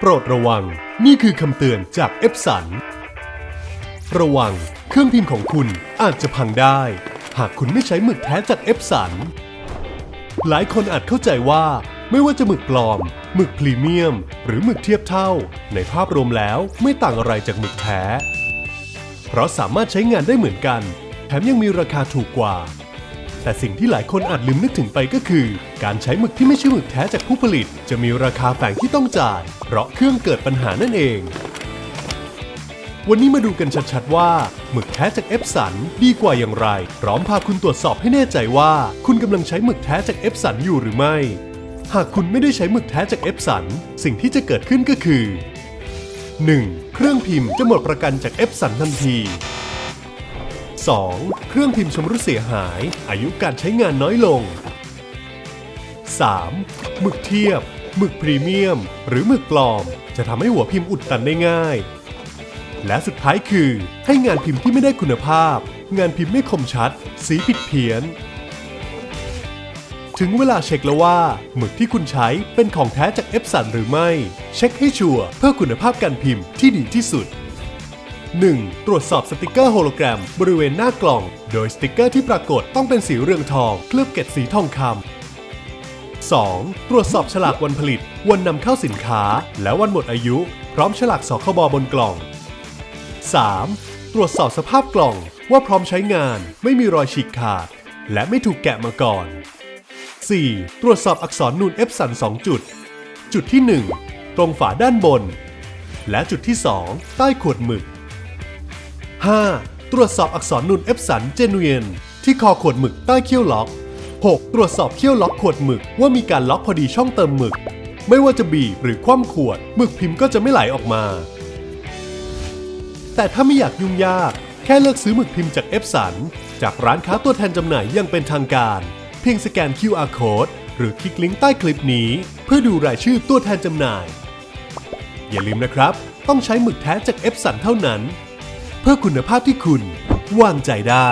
โปรดระวังนี่คือคำเตือนจากเอฟสัน ระวังเครื่องพิมพ์ของคุณอาจจะพังได้ หากคุณไม่ใช้หมึกแท้จากเอฟสัน หลายคนอาจเข้าใจว่า ไม่ว่าจะหมึกปลอม หมึกพรีเมียม หรือหมึกเทียบเท่า ในภาพรวมแล้วไม่ต่างอะไรจากหมึกแท้ เพราะสามารถใช้งานได้เหมือนกัน แถมยังมีราคาถูกกว่า แต่สิ่งที่หลายคนอาจลืมนึกถึงไปก็คือ การใช้หมึกที่ไม่ใช่หมึกแท้จากผู้ผลิต จะมีราคาแฝงที่ต้องจ่าย เพราะเครื่องเกิดปัญหานั่นเอง วันนี้มาดูกันชัดๆว่า หมึกแท้จากเอฟสันดีกว่าอย่างไร พร้อมพาคุณตรวจสอบให้แน่ใจว่า คุณกำลังใช้หมึกแท้จากเอฟสันอยู่หรือไม่ หากคุณไม่ได้ใช้หมึกแท้จากเอฟสันสิ่งที่จะเกิดขึ้นก็คือ 1. เครื่องพิมพ์จะหมดประกันจากเอฟสันทันที 2. เครื่องพิมพ์ชำรุดเสียหาย อายุการใช้งานน้อยลง 3. หมึกเทียบ หมึกพรีเมียม หรือหมึกปลอม จะทำให้หัวพิมพ์อุดตันได้ง่าย และสุดท้ายคือ ให้งานพิมพ์ที่ไม่ได้คุณภาพ งานพิมพ์ไม่คมชัด สีผิดเพี้ยน ถึงเวลาเช็คแล้วว่า หมึกที่คุณใช้เป็นของแท้จากเอฟสันหรือไม่ เช็คให้ชัวร์เพื่อคุณภาพการพิมพ์ที่ดีที่สุด 1. ตรวจสอบสติกเกอร์โฮโลแกรม บริเวณหน้ากล่อง โดยสติกเกอร์ที่ปรากฏต้องเป็นสีเรืองทอง เคลือบเกล็ดสีทองคำ 2. ตรวจสอบฉลากวันผลิต วันนำเข้าสินค้า และวันหมดอายุ พร้อมฉลากสคบบนกล่อง 3. ตรวจสอบสภาพกล่องว่าพร้อมใช้งาน ไม่มีรอยฉีกขาด และไม่ถูกแกะมาก่อน 4. ตรวจสอบอักษรนูนเอฟสัน2 จุด จุดที่ 1 ตรงฝาด้านบน และจุดที่ 2 ใต้ขวดหมึก 5. ตรวจสอบอักษรนูนเอฟสันเจนูเอนที่คอขวดหมึกใต้เขี้ยวล็อก 6. ตรวจสอบเขี้ยวล็อกขวดหมึกว่ามีการล็อกพอดีช่องเติมหมึก ไม่ว่าจะบีบหรือคว่ำขวดหมึกพิมพ์ก็จะไม่ไหลออกมา แต่ถ้าไม่อยากยุ่งยาก แค่เลือกซื้อหมึกพิมพ์จากเอฟสันจากร้านค้าตัวแทนจำหน่ายอยังเป็นทางการ เพียงสแกน QR code หรือคลิกลิงก์ใต้คลิปนี้ เพื่อดูรายชื่อตัวแทนจำหน่าย อย่าลืมนะครับ ต้องใช้หมึกแท้จากเอฟสันเท่านั้น เพื่อคุณภาพที่คุณวางใจได้